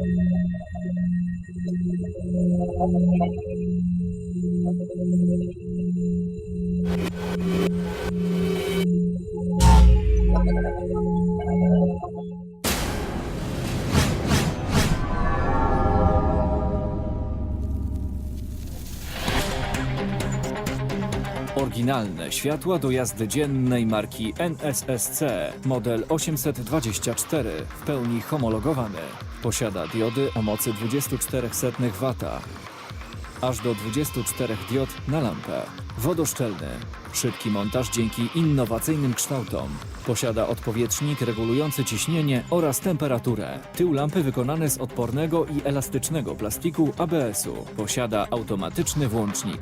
Thank you. Oryginalne światła do jazdy dziennej marki NSSC, model 824, w pełni homologowany. Posiada diody o mocy 24,7 W, aż do 24 diod na lampę. Wodoszczelny, szybki montaż dzięki innowacyjnym kształtom. Posiada odpowietrznik regulujący ciśnienie oraz temperaturę. Tył lampy wykonany z odpornego i elastycznego plastiku ABS-u. Posiada automatyczny włącznik.